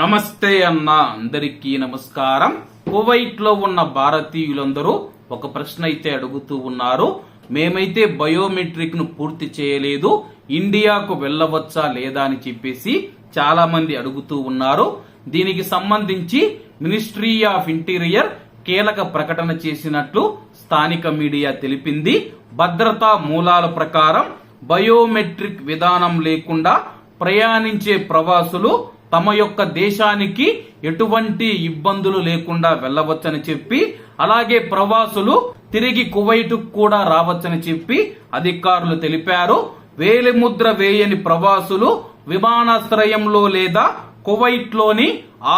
నమస్తే అన్న అందరికీ నమస్కారం. కువైట్లో ఉన్న భారతీయులందరూ ఒక ప్రశ్న అయితే అడుగుతూ ఉన్నారు. మేమైతే బయోమెట్రిక్ను పూర్తి చేయలేదు. ఇండియాకు వెళ్ళవచ్చా లేదా అని చెప్పేసి చాలా మంది అడుగుతూ ఉన్నారు. దీనికి సంబంధించి మినిస్ట్రీ ఆఫ్ ఇంటీరియర్ కీలక ప్రకటన చేసినట్లు స్థానిక మీడియా తెలిపింది. భద్రతా మూలాల ప్రకారం బయోమెట్రిక్ విధానం లేకుండా ప్రయాణించే ప్రవాసులు తమ యొక్క దేశానికి ఎటువంటి ఇబ్బందులు లేకుండా వెళ్ళవచ్చని చెప్పి అలాగే ప్రవాసులు తిరిగి కువైట్ కూడా రావచ్చని చెప్పి అధికారులు తెలిపారు. వేలిముద్ర వేయని ప్రవాసులు విమానాశ్రయంలో లేదా కువైట్లోని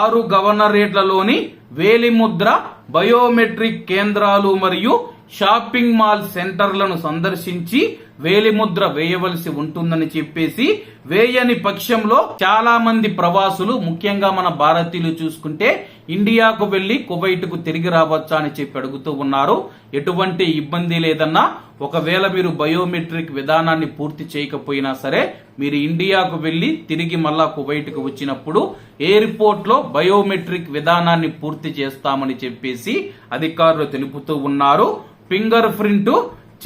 ఆరు గవర్నరేట్లలోని వేలిముద్ర బయోమెట్రిక్ కేంద్రాలు మరియు షాపింగ్ మాల్ సెంటర్లను సందర్శించి వేలిముద్ర వేయవలసి ఉంటుందని చెప్పేసి వేయని పక్షంలో చాలా మంది ప్రవాసులు ముఖ్యంగా మన భారతీయులు చూసుకుంటే ఇండియాకు వెళ్ళి కువైట్కు తిరిగి రావచ్చా అని చెప్పి అడుగుతూ ఉన్నారు. ఎటువంటి ఇబ్బంది లేదన్నా ఒకవేళ మీరు బయోమెట్రిక్ విధానాన్ని పూర్తి చేయకపోయినా సరే మీరు ఇండియాకు వెళ్ళి తిరిగి మళ్ళా కువైట్కు వచ్చినప్పుడు ఎయిర్పోర్ట్లో బయోమెట్రిక్ విధానాన్ని పూర్తి చేస్తామని చెప్పేసి అధికారులు తెలుపుతూ ఉన్నారు. ఫింగర్ ప్రింట్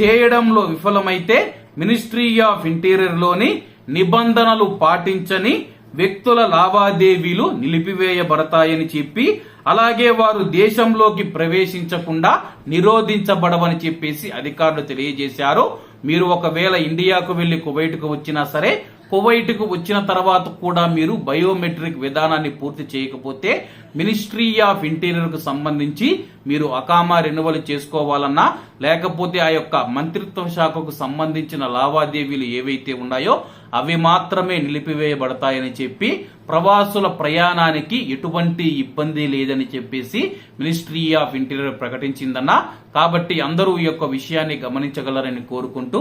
చేయడంలో విఫలమైతే మినిస్ట్రీ ఆఫ్ ఇంటీరియర్లోని నిబంధనలు పాటించని వ్యక్తుల లావాదేవీలు నిలిపివేయబడతాయని చెప్పి అలాగే వారు దేశంలోకి ప్రవేశించకుండా నిరోధించబడవని చెప్పేసి అధికారులు తెలియజేశారు. మీరు ఒకవేళ ఇండియాకు వెళ్ళి కువైట్కు వచ్చినా సరే కువైట్కు వచ్చిన తర్వాత కూడా మీరు బయోమెట్రిక్ విధానాన్ని పూర్తి చేయకపోతే మినిస్ట్రీ ఆఫ్ ఇంటీరియర్కు సంబంధించి మీరు అకామా రెన్యువల్ చేసుకోవాలన్నా లేకపోతే ఆ యొక్క మంత్రిత్వ శాఖకు సంబంధించిన లావాదేవీలు ఏవైతే ఉన్నాయో అవి మాత్రమే నిలిపివేయబడతాయని చెప్పి ప్రవాసుల ప్రయాణానికి ఎటువంటి ఇబ్బంది లేదని చెప్పేసి మినిస్ట్రీ ఆఫ్ ఇంటీరియర్ ప్రకటించిందన్న. కాబట్టి అందరూ ఈ యొక్క విషయాన్ని గమనించగలరని కోరుకుంటూ